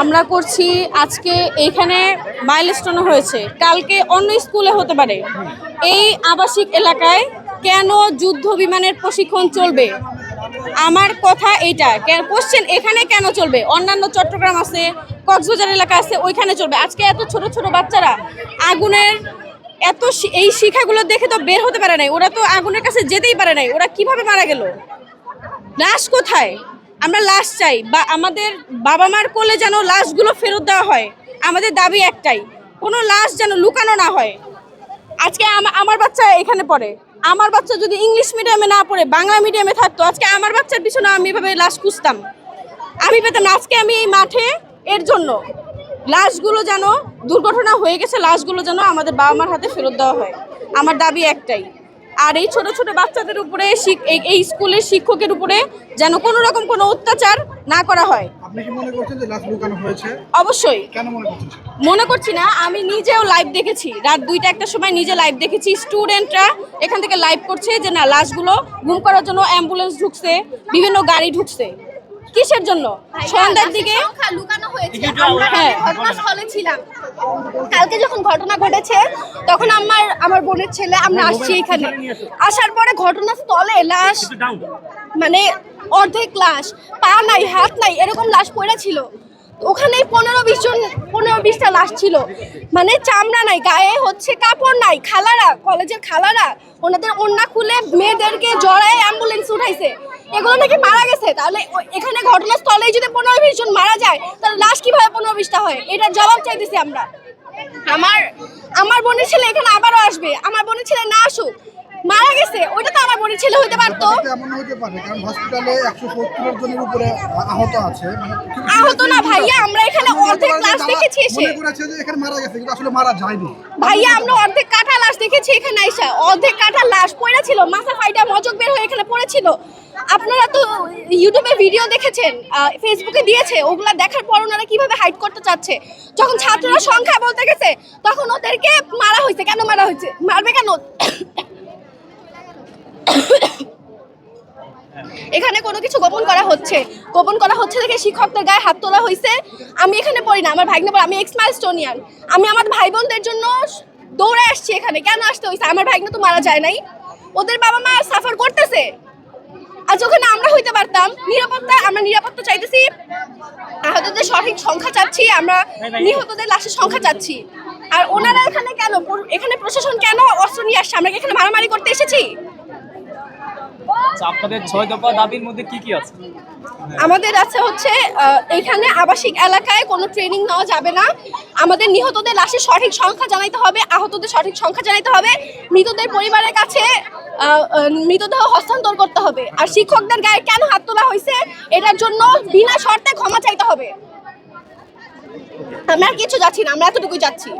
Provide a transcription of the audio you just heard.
আমরা করছি আজকে এখানে মাইলস্টোন হয়েছে। কালকে অন্য স্কুলে হতে পারে। এই আবাসিক এলাকায় কেন যুদ্ধ বিমানের প্রশিক্ষণ চলবে? আমার কথা এইটা কোশ্চেন এখানে কেন চলবে? অন্যান্য চট্টগ্রাম আছে, কক্সবাজার এলাকা আছে, ওইখানে চলবে। আজকে এত ছোট ছোট বাচ্চারা আগুনের এত এই শিখাগুলো দেখে তো বের হতে পারে নাই। ওরা তো আগুনের কাছে যেতেই পারে নাই। ওরা কীভাবে মারা গেল? লাশ কোথায়? আমরা লাশ চাই, বা আমাদের বাবা মার কোলে যেন লাশগুলো ফেরত দেওয়া হয়, আমাদের দাবি একটাই, কোনো লাশ যেন লুকানো না হয়। আজকে আমার বাচ্চা এখানে পড়ে, আমার বাচ্চা যদি ইংলিশ মিডিয়ামে না পড়ে, বাংলা মিডিয়ামে থাকতো, আজকে আমার বাচ্চার পিছনে আমি এভাবে লাশ খুঁজতাম। আমি পেতাম আজকে আমি এই মাঠে এর জন্য, লাশগুলো যেন দুর্ঘটনা হয়ে গেছে, লাশগুলো যেন আমাদের বাবা মার হাতে ফেরত দেওয়া হয়। আমার দাবি একটাই। আর এই ছোট ছোট বাচ্চাদের উপরে এই- এই স্কুলের শিক্ষকের উপরে যেন কোনো রকম কোনো অত্যাচার না করা হয়। আপনি কি মনে করছেন যে লাশ লুকানো হয়েছে? অবশ্যই। কেন মনে করছেন মনে করছি না আমি নিজেও লাইভ দেখেছি। রাত দুইটা একটা সময় নিজে লাইভ দেখেছি। স্টুডেন্টরা এখান থেকে লাইভ করছে যে না লাশগুলো গুম করার জন্য অ্যাম্বুলেন্স ঢুকছে বিভিন্ন গাড়ি ঢুকছে। কিসের জন্য? সন্ধ্যার দিকে লুকানো হয়েছে। হ্যাঁ। আমরা ঘটনাস্থলে ছিলাম। কালকে যখন ঘটনা ঘটেছে তখন আমার আমার বোনের ছেলে আমরা আসছি এখানে। আসার পরে ঘটনাস্থলে লাশ মানে অর্ধেক লাশ পা নাই হাত নাই এরকম লাশ পড়ে ছিল ওখানেই পনেরো বিশ জন পনেরো বিশটা লাশ ছিল। মানে চামড়া নাই গায়ে হচ্ছে কাপড় নাই খালারা কলেজের খালারা ওনাদের ওন্না খুলে মেয়েদেরকে জড়ায় অ্যাম্বুলেন্স উঠাইছে। এগুলো নাকি মারা গেছে? তাহলে এখানে ঘটনাস্থলেই যদি পনেরো বিশ জন মারা যায় তাহলে লাশ কীভাবে পনেরো বিশটা হয়? এটার জবাব চাইতেছি আমরা। আমার আমার বোনের ছেলে এখানে আবারও আসবে। আমার বোনের ছেলে না আসুক মারা গেছে ওইটা তো আমার বোনের ছেলে হইতে পারতো। এমন হতে পারে কারণ হসপিটালে একশো সত্তর জনের উপরে আহত আছে। মানে আহত না ভাইয়া আমরা এখানে অর্ধেক লাশ দেখেছি এসে। মনে করেছে যে এখানে মারা গেছে কিন্তু আসলে মারা যায়নি। ভাইয়া আমরা অর্ধেক কাটা লাশ দেখেছি এখানে আইসা। অর্ধেক কাটা লাশ পড়ে ছিল মাথা ফাইটা মজক বের হয়ে এখানে পড়েছিল। আপনারা তো ইউটিউবে ভিডিও দেখেছেন ফেসবুকে দিয়েছে ওগুলা দেখার পর ওনারা কীভাবে হাইড করতে চাচ্ছে? যখন ছাত্ররা সংখ্যা বলতে গেছে তখন ওদেরকে মারা হয়েছে। কেন মারা হয়েছে? মারবে কেন? এখানে কোনো কিছু গোপন করা হচ্ছে। গোপন করা হচ্ছে দেখে শিক্ষকদের গায়ে হাত তোলা হয়েছে। আমি এখানে পড়ি না আমার ভাগ্নে পড়ে আমি এক্স মাইলস্টোনিয়ান আমি আমার ভাই বোনদের জন্য দৌড়ে আসছি এখানে। কেন আসতে হয়েছে? আমার ভাগ্নে তো মারা যায় নাই। ওদের বাবা মা সাফার করতেছে। আজ ওখানে আমরা হইতে পারতাম নিরাপত্তা আমরা নিরাপত্তা চাইতেছি আহতদের সঠিক সংখ্যা চাচ্ছি আমরা নিহতদের লাশের সংখ্যা চাচ্ছি। আর ওনারা এখানে কেন এখানে প্রশাসন কেন অস্ত্র নিয়ে আসছে? আমরা এখানে মারামারি করতে এসেছি? আচ্ছা, আপনাদের ছয় দফা দাবির মধ্যে কি কি আছে? আমাদের আছে হচ্ছে এখানে আবাসিক এলাকায় কোনো ট্রেনিং নেওয়া যাবে না। আমাদের নিহতদের লাশের সঠিক সংখ্যা জানাইতে হবে আহতদের সঠিক সংখ্যা জানাইতে হবে। মৃতদের পরিবারের কাছে মৃতদেহ হস্তান্তর করতে হবে। আর শিক্ষকদের গায়ে কেন হাত তোলা হয়েছে? এটার জন্য বিনা শর্তে ক্ষমা চাইতে হবে। আমরা আর কিছু যাচ্ছি না, আমরা এতটুকুই যাচ্ছি।